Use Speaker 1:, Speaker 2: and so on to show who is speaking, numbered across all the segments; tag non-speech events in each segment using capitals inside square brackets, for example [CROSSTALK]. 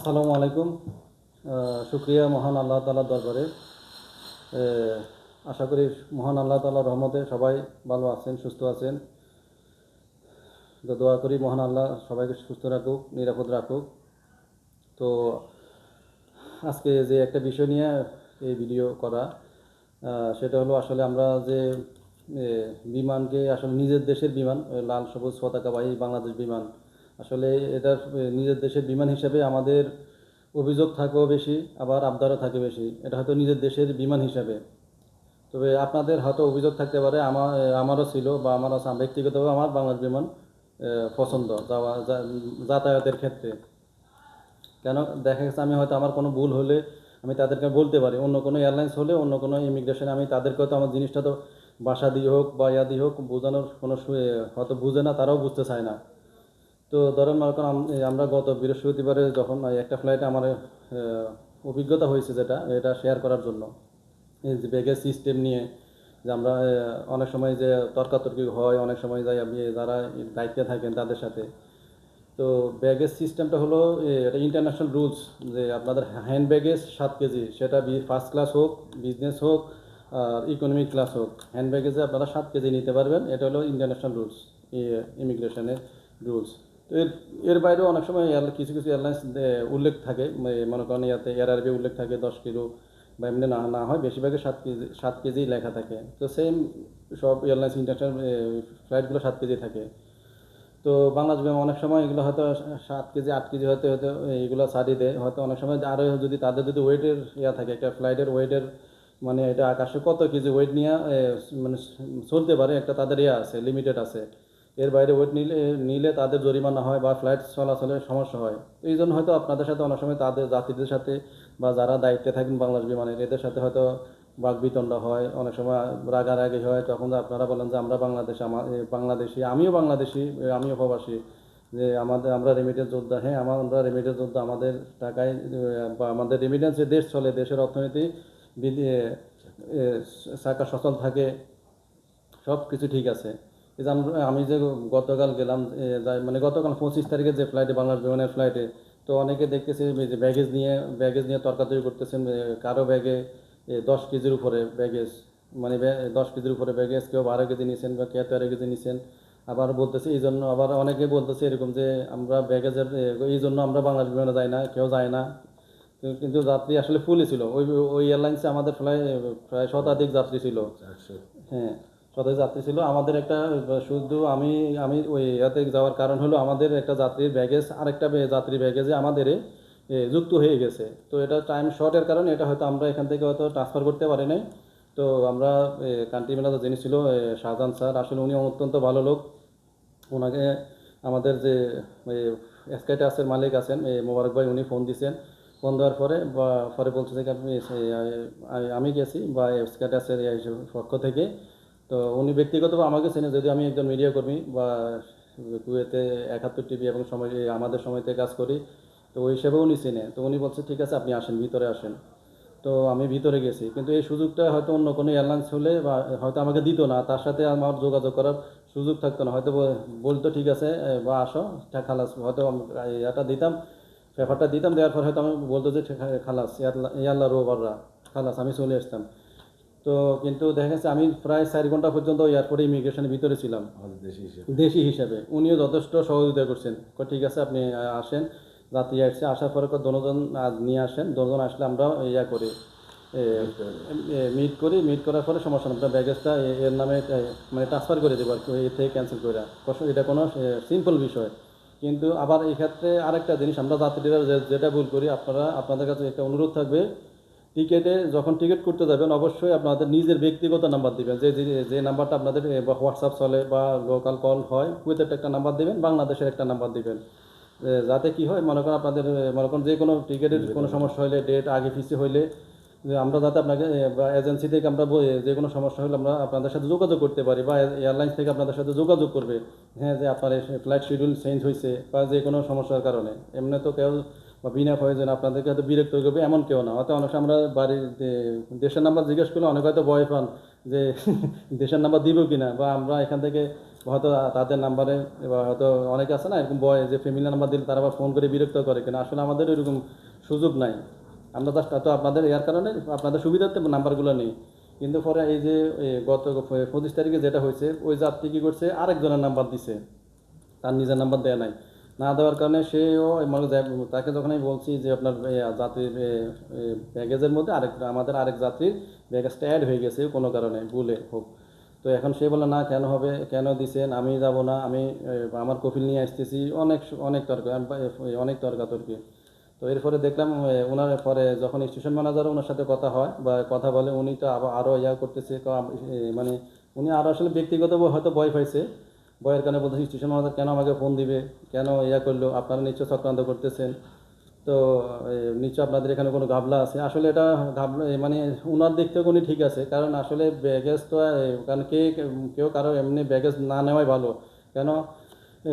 Speaker 1: আসসালামু আলাইকুম। শুক্রিয়া মহান আল্লাহ তালার দরবারে। আশা করি মহান আল্লাহ তালার রহমতে সবাই ভালো আছেন, সুস্থ আছেন। তো দোয়া করি মহান আল্লাহ সবাইকে সুস্থ রাখুক, নিরাপদ রাখুক। তো আজকে যে একটা বিষয় নিয়ে এই ভিডিও করা সেটা হলো আসলে আমরা যে বিমানকে আসলে নিজের দেশের বিমান লাল সবুজ পতাকাবাহী বাংলাদেশ বিমান আসলে এটার এ, নিজের দেশের বিমান হিসেবে আমাদের অভিযোগ থাকেও বেশি আবার আবদারও থাকে বেশি। এটা হয়তো নিজের দেশের বিমান হিসাবে। তবে আপনাদের হয়তো অভিযোগ থাকতে পারে আমার আমারও ছিল বা আমারও আছে। ব্যক্তিগতভাবে আমার বাংলাদেশ বিমান পছন্দ যাওয়া যাতায়াতের ক্ষেত্রে। কেন? দেখা গেছে আমি হয়তো আমার কোনো ভুল হলে আমি তাদেরকে বলতে পারি। অন্য কোনো এয়ারলাইন্স হলে অন্য কোনো ইমিগ্রেশনে আমি তাদেরকে তো আমার জিনিসটা তো বাসা দিয়ে হোক বা ইয়া দিয়ে হোক বোঝানোর কোনো হয়তো বুঝে না তারাও বুঝতে চায় না। তো ধরেন মনে করেন আমরা গত বৃহস্পতিবারে যখন একটা ফ্লাইটে আমার অভিজ্ঞতা হয়েছে যেটা, এটা শেয়ার করার জন্য। যে ব্যাগের সিস্টেম নিয়ে যে আমরা অনেক সময় যে তর্কাতর্কি হয়, অনেক সময় যাই আমি যারা দায়িত্বে থাকেন তাদের সাথে। তো ব্যাগের সিস্টেমটা হলো এটা ইন্টারন্যাশনাল রুলস যে আপনাদের হ্যান্ড ব্যাগেজ সাত কেজি, সেটা ফার্স্ট ক্লাস হোক বিজনেস হোক, আর ইকোনমিক ক্লাস হোক হ্যান্ড ব্যাগেজে আপনারা সাত কেজি নিতে পারবেন। এটা হলো ইন্টারন্যাশনাল রুলস ইমিগ্রেশনের রুলস তো এর এর বাইরেও অনেক সময় কিছু কিছু এয়ারলাইন্স উল্লেখ থাকে মনে করেন ইয়াতে এয়ার আরবি উল্লেখ থাকে, দশ কিলো বা এমনি না না হয় বেশিরভাগই সাত কেজি সাত কেজি লেখা থাকে। তো সেম সব এয়ারলাইন্স ইন্টারন্যাশনাল ফ্লাইটগুলো সাত কেজি থাকে। তো বাংলাদেশ বিমান অনেক সময় এগুলো হয়তো সাত কেজি, আট কেজি হয়তো হয়তো এগুলো ছাড়িয়ে দেয়। হয়তো অনেক সময় আরও যদি তাদের যদি ওয়েটের ইয়া থাকে, একটা ফ্লাইটের ওয়েটের মানে এটা আকাশে কত কেজি ওয়েট নিয়ে মানে চলতে পারে, একটা তাদের ইয়ে আছে লিমিটেড আছে। এর বাইরে ওয়েট নিলে নিলে তাদের জরিমানা হয় বা ফ্লাইট চলাচলে সমস্যা হয়। এই জন্য হয়তো আপনাদের সাথে অনেক সময় তাদের যাত্রীদের সাথে বা যারা দায়িত্বে থাকেন বাংলাদেশ বিমানের এদের সাথে হয়তো বাগবিতণ্ডা হয় অনেক সময় রাগারাগি হয়। তখন আপনারা বলেন যে আমরা বাংলাদেশ আমার বাংলাদেশি আমিও বাংলাদেশি আমিও প্রবাসী। যে আমাদের আমরা রেমিটেন্স যোদ্ধা হ্যাঁ আমার আমরা রেমিটেন্স যোদ্ধা আমাদের টাকায় বা আমাদের রেমিটেন্সে দেশ চলে দেশের অর্থনীতি এ, সচল থাকে সব কিছু ঠিক আছে। এই যে আমি যে গতকাল গেলাম মানে গতকাল পঁচিশ তারিখে যে ফ্লাইটে বাংলাদেশ বিমানের ফ্লাইটে তো অনেকে দেখতেছি যে ব্যাগেজ নিয়ে ব্যাগেজ নিয়ে তর্কাতর্কি করতেছেন কারও ব্যাগে দশ কেজির উপরে ব্যাগেজ মানে দশ কেজির উপরে ব্যাগেজ কেউ বারো কেজি নিয়েছেন বা কেউ তেরো কেজি নিয়েছেন আবার বলতেছে এই জন্য আবার অনেকে বলতেছে এরকম যে আমরা ব্যাগেজের এই জন্য আমরা বাংলাদেশ বিমানে যাই না কেউ যায় না। কিন্তু যাত্রী আসলে ফুলই ছিল। ওই ওই এয়ারলাইন্সে আমাদের ফ্লাই প্রায় শতাধিক যাত্রী ছিল। হ্যাঁ। শতাধিক যাত্রী ছিল। আমাদের একটা শুধু আমি আমি ওই ইয়াতে যাওয়ার কারণ হলো আমাদের একটা যাত্রীর ব্যাগেজ আরেকটা যাত্রী ব্যাগেজে আমাদের যুক্ত হয়ে গেছে। তো এটা টাইম শর্টের কারণে এটা হয়তো আমরা এখান থেকে হয়তো ট্রান্সফার করতে পারি নাই। তো আমরা কান্ট্রি ম্যানেজার যিনি ছিল শাহজাহান স্যার, আসলে উনি অত্যন্ত ভালো লোক। ওনাকে আমাদের যে স্কাইটাসের মালিক আছেন মোবারক ভাই উনি ফোন দিয়েছেন ফোন দেওয়ার পরে বা, পরে বলছে যে আপনি সে- আ- আমি গেছি বা স্কাইটাসের পক্ষ থেকে। তো উনি ব্যক্তিগতভাবে আমাকে চেনে যদি আমি একজন মিডিয়া কর্মী বা কুয়েতে একাত্তর টিভি এবং সময় আমাদের সময়তে কাজ করি, তো ওই হিসেবে উনি চেনে। তো উনি বলছে, ঠিক আছে, আপনি আসেন, ভিতরে আসেন। তো আমি ভিতরে গেছি। কিন্তু এই সুযোগটা হয়তো অন্য কোনো এয়ারলাইন্স হলে বা হয়তো আমাকে দিত না, তার সাথে আমার যোগাযোগ করার সুযোগ থাকতো না। হয়তো বলতো, ঠিক আছে, বা আসো খালাস। হয়তো এটা দিতাম, পেপারটা দিতাম, দেওয়ার পর হয়তো আমি বলতো যে খালাস ইয়াল্লা রোবাররা, খালাস, আমি চলে আসতাম। তো কিন্তু দেখা গেছে আমি প্রায় চার ঘণ্টা পর্যন্ত এয়ারপোর্টে ইমিগ্রেশনের ভিতরে ছিলাম। দেশি হিসাবে। উনিও যথেষ্ট সহযোগিতা করছেন। ঠিক আছে আপনি আসেন। যাত্রী আসছে আসার পরে দনোজন নিয়ে আসেন। দনোজন আসলে আমরা ইয়া করি মিট করি। মিট করার পরে সমস্যা আপনার ব্যাগেজটা এর নামে মানে ট্রান্সফার করে দেবো আর কি এর থেকে ক্যান্সেল করে এটা কোনো সিম্পল বিষয়। কিন্তু আবার এই ক্ষেত্রে আরেকটা জিনিস আমরা যাত্রীরা যেটা ভুল করি আপনারা আপনাদের কাছে একটা অনুরোধ থাকবে টিকেটে যখন টিকিট করতে যাবেন, অবশ্যই আপনাদের নিজের ব্যক্তিগত নাম্বার দিবেন। যে, যে- নাম্বারটা আপনাদের হোয়াটসঅ্যাপ চলে বা লোকাল কল হয় কুয়েতের একটা নাম্বার দিবেন, বাংলাদেশের একটা নাম্বার দিবেন। যাতে কি হয়, মনে করেন আপনাদের মনে করেন যে কোনো টিকিটের কোনো সমস্যা হলে ডেট আগে পিছিয়ে হইলে আমরা যাতে আপনাকে এজেন্সি থেকে আমরা যে কোনো সমস্যা হলে আমরা আপনাদের সাথে যোগাযোগ করতে পারি, বা এয়ারলাইন্স থেকে আপনাদের সাথে যোগাযোগ করবে। হ্যাঁ যে আপনার ফ্লাইট শিডিউল চেঞ্জ হয়েছে বা যে কোনো সমস্যার কারণে। এমনি তো কেউ বা বিনা প্রয়োজন আপনাদেরকে হয়তো বিরক্ত করবে, এমন কেউ না। হয়তো অনেক আমরা বাড়ির দেশের নাম্বার জিজ্ঞেস করলে অনেক হয়তো ভয় পান যে [LAUGHS] দেশের নাম্বার দিব কি না বা আমরা এখান থেকে হয়তো তাদের নাম্বারে এবার হয়তো অনেকে আছে না, এরকম বয় যে ফ্যামিলি নাম্বার দিলে তারা ফোন করে বিরক্ত করে কিনা। আসলে আমাদের এরকম সুযোগ নাই। আমরা জাস্ট তো আপনাদের, এর কারণে আপনাদের সুবিধার্থে নাম্বারগুলো নেই। কিন্তু পরে এই যে গত পঁচিশ তারিখে যেটা হয়েছে, ওই যাত্রী কী করছে? আরেকজনের নাম্বার দিছে। তার নিজের নাম্বার দেওয়া নাই। না দেওয়ার কারণে সেও মানে তাকে যখন আমি বলছি যে আপনার যাত্রীর ব্যাগেজের মধ্যে আরেক, আমাদের আরেক যাত্রীর ব্যাগেজটা অ্যাড হয়ে গেছে কোনো কারণে, ভুলে হোক। তো এখন সে বলে না, কেন হবে? কেন দিছেন? আমি যাব না। আমি আমার কপিল নিয়ে আসতেছি। অনেক অনেক তর্ক অনেক তর্কাতর্কি। তো এরপরে দেখলাম ওনার পরে যখন স্টেশন ম্যানেজার ওনার সাথে কথা হয় বা কথা বলে, উনি তো আবার আরও ইয়া করতেছে মানে উনি আরও আসলে ব্যক্তিগত হয়তো ভয় পাইছে। ভয়ের কারণে বলতেছি স্টেশন ম্যানেজার কেন আমাকে ফোন দিবে? কেন ইয়া করল? আপনারা নিশ্চয় চক্রান্ত করতেছেন। তো নিশ্চয় আপনাদের এখানে কোনো ঘাবলা আছে? আসলে এটা ঘাবলা মানে ওনার দিক থেকে উনি ঠিক আছে। কারণ আসলে ব্যাগেজ তো কারণ কে, কেউ কারও এমনি ব্যাগেজ না নেওয়াই ভালো। কেন?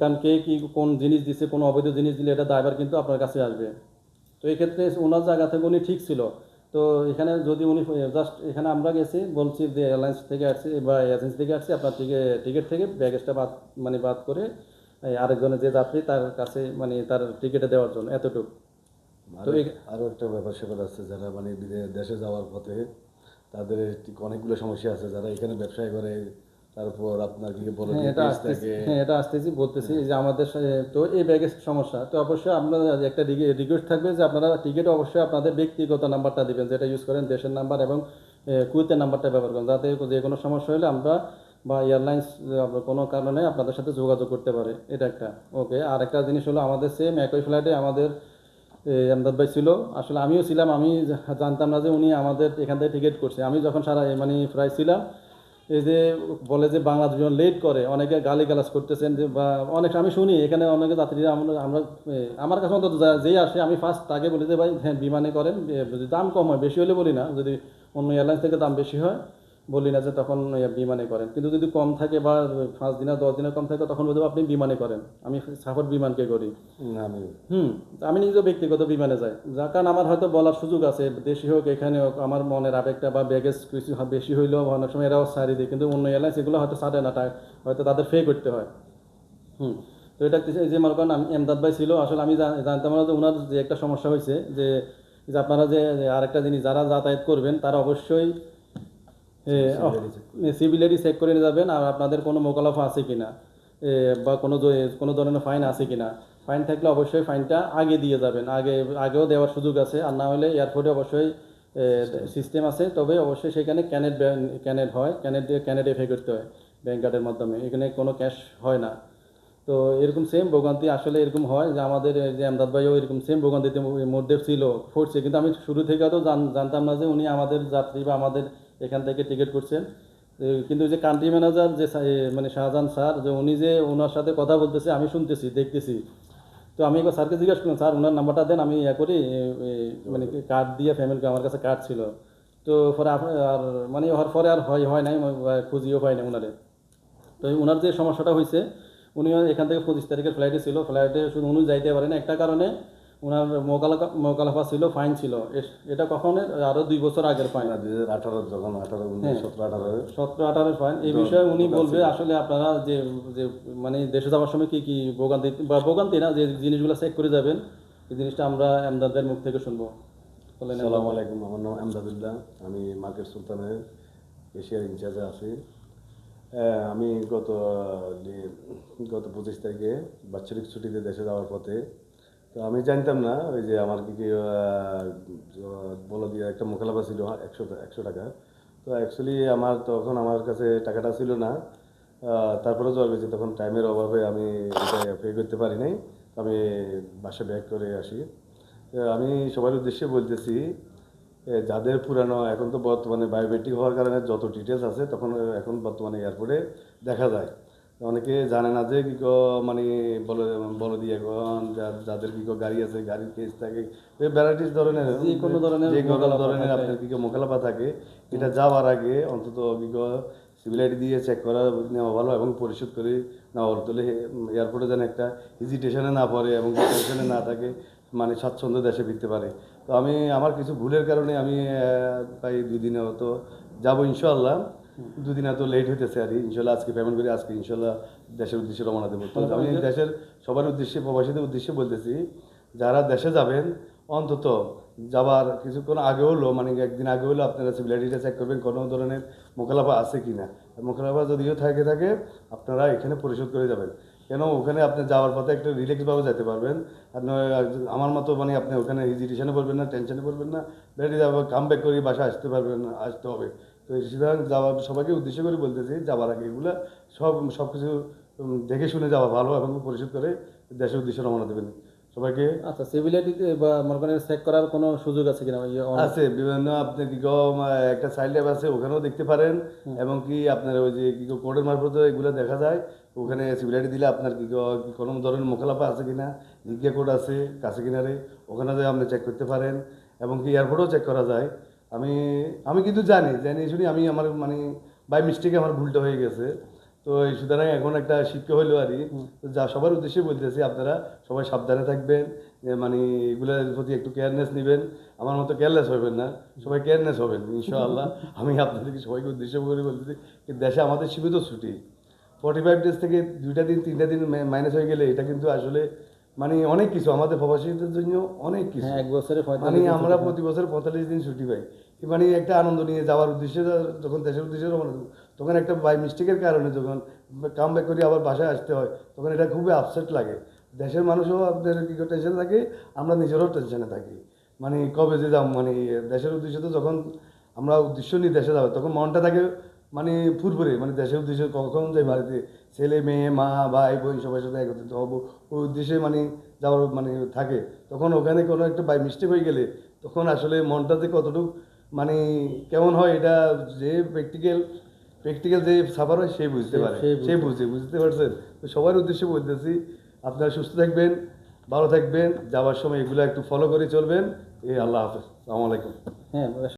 Speaker 1: কারণ কে কি কোন জিনিস দিছে, কোনো অবৈধ জিনিস দিলে এটা ড্রাইভার কিন্তু আপনার কাছে আসবে। তো এই ক্ষেত্রে ওনার জায়গা থেকে উনি ঠিক ছিল। তো এখানে যদি উনি জাস্ট এখানে আমরা গেছি বলছি যে এয়ারলাইন্স থেকে আসছি বা এজেন্সি থেকে আসছি আপনার টিকিট টিকিট থেকে ব্যাগেজটা বাদ মানে বাদ করে আরেকজনের যে যাত্রী তার কাছে মানে তার টিকিটে দেওয়ার জন্য এতটুকু। তো
Speaker 2: আরও একটা ব্যাপার স্যাপার আছে যারা মানে দেশে যাওয়ার পথে তাদের অনেকগুলো সমস্যা আছে যারা এখানে ব্যবসায় করে তারপর আপনার কি বলে
Speaker 1: হ্যাঁ এটা আসতেছি হ্যাঁ এটা আসতেছি বলতেছি যে আমাদের তো এই ব্যাগের সমস্যা। তো অবশ্যই আপনার একটা রিকোয়েস্ট থাকবে যে আপনারা টিকিট অবশ্যই আপনাদের ব্যক্তিগত নাম্বারটা দিবেন যেটা ইউজ করেন দেশের নাম্বার এবং কুইতের নাম্বারটা ব্যবহার করেন যাতে যে কোনো সমস্যা হলে আমরা বা এয়ারলাইন্স কোনো কারণে আপনাদের সাথে যোগাযোগ করতে পারে। এটা একটা। ওকে আর একটা জিনিস হলো আমাদের সেম একই ফ্লাইটে আমাদের আমদাদ ভাই ছিল। আসলে আমিও ছিলাম আমি জানতাম না যে উনি আমাদের এখান থেকে টিকিট করছে। আমি যখন সারা মানে প্রায় ছিলাম এই যে বলে যে বাংলাদেশ বিমান লেট করে, অনেকে গালি গালাজ করতেছেন যে বা অনেক আমি শুনি, এখানে অনেকে যাত্রীরা আমরা আমরা কাছে অন্তত যেই আসে, আমি ফার্স্ট তাকে বলি যে ভাই হ্যাঁ বিমানে করেন যদি দাম কম হয়, বেশি হলে বলি না, যদি অন্য এয়ারলাইন্স থেকে দাম বেশি হয় বলি না যে তখন বিমানে করেন। কিন্তু যদি কম থাকে বা পাঁচ দিনের দশ দিনের কম থাকে তখন বলতে আপনি বিমানে করেন। আমি সাপোর্ট বিমানকে করি।
Speaker 2: আমি
Speaker 1: হুম আমি নিজেও ব্যক্তিগত বিমানে যাই। যার কারণ আমার হয়তো বলার সুযোগ আছে দেশি হোক এখানে হোক আমার মনের আবেগটা বা ব্যাগেজ কিছু বেশি হইলেও অনেক সময় এরাও সারি দেয়। কিন্তু অন্য এয়ারলাইন্স এগুলো হয়তো সারে না হয়তো তাদের ফে করতে হয়। হুম তো এটা এই যে মনে করেন আমি এমদাদ ভাই ছিল আসলে আমি জান- জানতাম না যে ওনার যে একটা সমস্যা হয়েছে যে আপনারা যে আরেকটা জিনিস যারা যাতায়াত করবেন তারা অবশ্যই সিভিলারি চেক করে। নিয়ে যাবেন আর আপনাদের কোনো মোকালাফা আছে কিনা? এ, বা কোনো কোনো ধরনের ফাইন আছে কিনা? ফাইন থাকলে অবশ্যই ফাইনটা আগে দিয়ে যাবেন। আগে আগেও দেওয়ার সুযোগ আছে। আর না হলে এয়ারপোর্টে অবশ্যই সিস্টেম আছে। তবে অবশ্যই সেখানে ক্যানেট ক্যানেট হয়। ক্যানেট দিয়ে ক্যানেটে পে করতে হয় ব্যাংক কার্ডের মাধ্যমে। এখানে কোনো ক্যাশ হয় না। তো এরকম সেম ভোগান্তি আসলে এরকম হয় যে আমাদের যে আমদাদ ভাইও এরকম সেম ভোগান্তিতে মধ্যে ছিল পড়ছে কিন্তু আমি শুরু থেকে তো জানতাম না যে উনি আমাদের যাত্রী বা আমাদের এখান থেকে টিকিট করছেন। কিন্তু যে কান্ট্রি ম্যানেজার যে মানে শাহজাহান স্যার, যে উনি যে ওনার সাথে কথা বলতেছে, আমি শুনতেছি, দেখতেছি। তো আমি একবার স্যারকে জিজ্ঞাসা করলাম, স্যার ওনার নাম্বারটা দেন, আমি ইয়া করি মানে কার্ড দিয়ে ফ্যামিলিকে আমার কাছে কার্ড ছিল। তো পরে আর মানে হওয়ার পরে আর হয় হয় নাই খুঁজিও পাই না ওনারে তো ওনার যে সমস্যাটা হয়েছে উনি এখান থেকে পঁচিশ তারিখের ফ্লাইটে ছিল। ফ্লাইটে শুধু উনি যাইতে পারেন। একটা কারণে ওনার মোকালাফা মোকালাফা ছিল ফাইন ছিল। এটা কখন আরও দুই বছর আগের ফাইন।
Speaker 2: আঠারো যখন আঠারো
Speaker 1: হ্যাঁ।
Speaker 2: সতেরো আঠারো।
Speaker 1: সতেরো আঠারো ফাইন। এই বিষয়ে উনি বলবে আসলে আপনারা যে যে মানে দেশে যাওয়ার সময় কি কি ভোগান্তি বা ভোগান্তি না যে জিনিসগুলো চেক করে যাবেন এই জিনিসটা আমরা আমদাদের মুখ থেকে শুনব।
Speaker 2: আসসালামু আলাইকুম আমার নাম আমদাদুল্লাহ। আমি মার্কেট সুলতানের এশিয়ার ইনচার্জে আছি। আমি গত গত পঁচিশ তারিখে বাৎসরিক ছুটিতে দেশে যাওয়ার পথে তো আমি জানতাম না, ওই যে আমার কি কি বলো দিয়ে একটা মোকালাফা ছিল একশো একশো টাকা। তো অ্যাকচুয়ালি আমার তখন আমার কাছে টাকাটা ছিল না। তারপরে জল গেছে, তখন টাইমের অভাবে আমি এটা পে করতে পারি নাই। আমি বাসা ব্যাক করে আসি। আমি সবার উদ্দেশ্যে বলতেছি যাদের পুরানো, এখন তো বর্তমানে বায়োমেট্রিক হওয়ার কারণে যত ডিটেলস আছে, তখন, এখন বর্তমানে এয়ারপোর্টে দেখা যায়। অনেকে জানে না যে কি কো মানে বলে বলে দিয়ে এখন যাদের কি গাড়ি আছে গাড়ির কেস থাকে। ভ্যারাইটিস ধরনের
Speaker 1: যে কোনো ধরনের
Speaker 2: যে কোনো ধরনের আপনার কি কো মোকালাফা থাকে এটা যাওয়ার আগে অন্তত কি কো সিভিল আইডি দিয়ে চেক করা নেওয়া ভালো এবং পরিশোধ করে নেওয়া তাহলে এয়ারপোর্টে যেন একটা হেজিটেশনে না পড়ে এবং টেনশনে না থাকে মানে স্বাচ্ছন্দ্য দেশে ফিরতে পারে। তো আমি আমার কিছু ভুলের কারণে আমি প্রায় দুই দিনে হয়তো যাব ইনশাল্লাহ দুদিন এত লেট হইতেছে আর কি। ইনশাল্লাহ আজকে পেমেন্ট করি আজকে ইনশাল্লাহ দেশের উদ্দেশ্যে রওনা দেবো। তো আমি দেশের সবার উদ্দেশ্যে প্রবাসীদের উদ্দেশ্যে বলতেছি যারা দেশে যাবেন অন্তত যাবার কিছুক্ষণ আগে হলো মানে একদিন আগে হলো আপনারা সিভিলিটিটা চেক করবেন কোনো ধরনের মোকালাফা আছে কি না মোকালাফা যদিও থাকে থাকে আপনারা এখানে পরিশোধ করে যাবেন। কেন? ওখানে আপনি যাওয়ার পথে একটা রিল্যাক্সভাবে যেতে পারবেন। আর আমার মতো মানে আপনি ওখানে হেজিটেশনে পড়বেন না টেনশনে পড়বেন না। বেরিয়ে যাব কাম ব্যাক করে বাসা আসতে পারবেন না আসতে হবে। তো সুতরাং যাওয়ার সবাইকে উদ্দেশ্য করে বলতেছি যাওয়ার আগে এগুলো সব সব কিছু দেখে শুনে যাওয়া ভালো এবং পরিশোধ করে দেশের উদ্দেশ্যে রওনা দেবেন। সবাইকে
Speaker 1: আচ্ছা সিভিলিটিতে বা মনে করেন চেক করার কোনো সুযোগ আছে কিনা?
Speaker 2: আছে বিভিন্ন আপনি কি একটা সাইড ল্যাব আছে ওখানেও দেখতে পারেন। এবং কি আপনার ওই যে কি কোর্টের মারফত এগুলো দেখা যায় ওখানে সিভিলিটি দিলে আপনার কি কোনো ধরনের মোকালাফা আছে কিনা জিজ্ঞা কোড আছে কাছে কিনারে ওখানে যায় আপনি চেক করতে পারেন। এবং কি এয়ারপোর্টও চেক করা যায়। আমি আমি কিন্তু জানি জানি শুনি আমি আমার মানে বাই মিস্টেকে আমার ভুলটা হয়ে গেছে। তো এই সুতরাং এখন একটা শিক্ষা হইল আর যা সবার উদ্দেশ্যে বলতেছি আপনারা সবাই সাবধানে থাকবেন মানে এগুলোর প্রতি একটু কেয়ারনেস নেবেন আমার মতো কেয়ারলেস হবেন না সবাই কেয়ারনেস হবেন ইনশাআল্লাহ। [LAUGHS] আমি আপনাদেরকে সবাইকে উদ্দেশ্য করে বলতেছি দেশে আমাদের সীমিত ছুটি। ফর্টি ফাইভ ডেজ থেকে দুইটা দিন তিনটা দিন মাইনাস হয়ে গেলে এটা কিন্তু আসলে মানে অনেক কিছু আমাদের প্রবাসীদের জন্য অনেক কিছু।
Speaker 1: হ্যাঁ এক বছরে
Speaker 2: মানে আমরা প্রতি বছর পঁয়তাল্লিশ দিন ছুটি পাই। মানে একটা আনন্দ নিয়ে যাওয়ার উদ্দেশ্যে যখন দেশের উদ্দেশ্যে রওনা তখন একটা বাই মিস্টেকের কারণে যখন কাম ব্যাক করে আবার বাসায় আসতে হয় তখন এটা খুবই আপসেট লাগে। দেশের মানুষও আপনার কি টেনশনে থাকে? আমরা নিজেরও টেনশনে থাকি। মানে কবে যে যাম মানে দেশের উদ্দেশ্যে তো যখন আমরা উদ্দেশ্য নিয়ে দেশে যাব তখন মনটা থাকে মানে ফুরফুরে মানে দেশের উদ্দেশ্যে কখন যাই বাড়িতে ছেলে মেয়ে মা ভাই বোন সবার সাথে একত্রিত হব ওই উদ্দেশ্যে মানে যাওয়ার মানে থাকে। তখন ওখানে কোনো একটা বাই মিস্টেক হয়ে গেলে তখন আসলে মনটাতে কতটুকু মানে কেমন হয় এটা যে প্র্যাকটিক্যাল প্র্যাকটিক্যাল যে সাফার হয় সে বুঝতে পারে। সে বুঝে বুঝতে পারছেন? তো সবার উদ্দেশ্যে বলতেছি আপনারা সুস্থ থাকবেন ভালো থাকবেন যাওয়ার সময় এগুলো একটু ফলো করে চলবেন। এই আল্লাহ হাফেজ। আসসালামু আলাইকুম।
Speaker 1: হ্যাঁ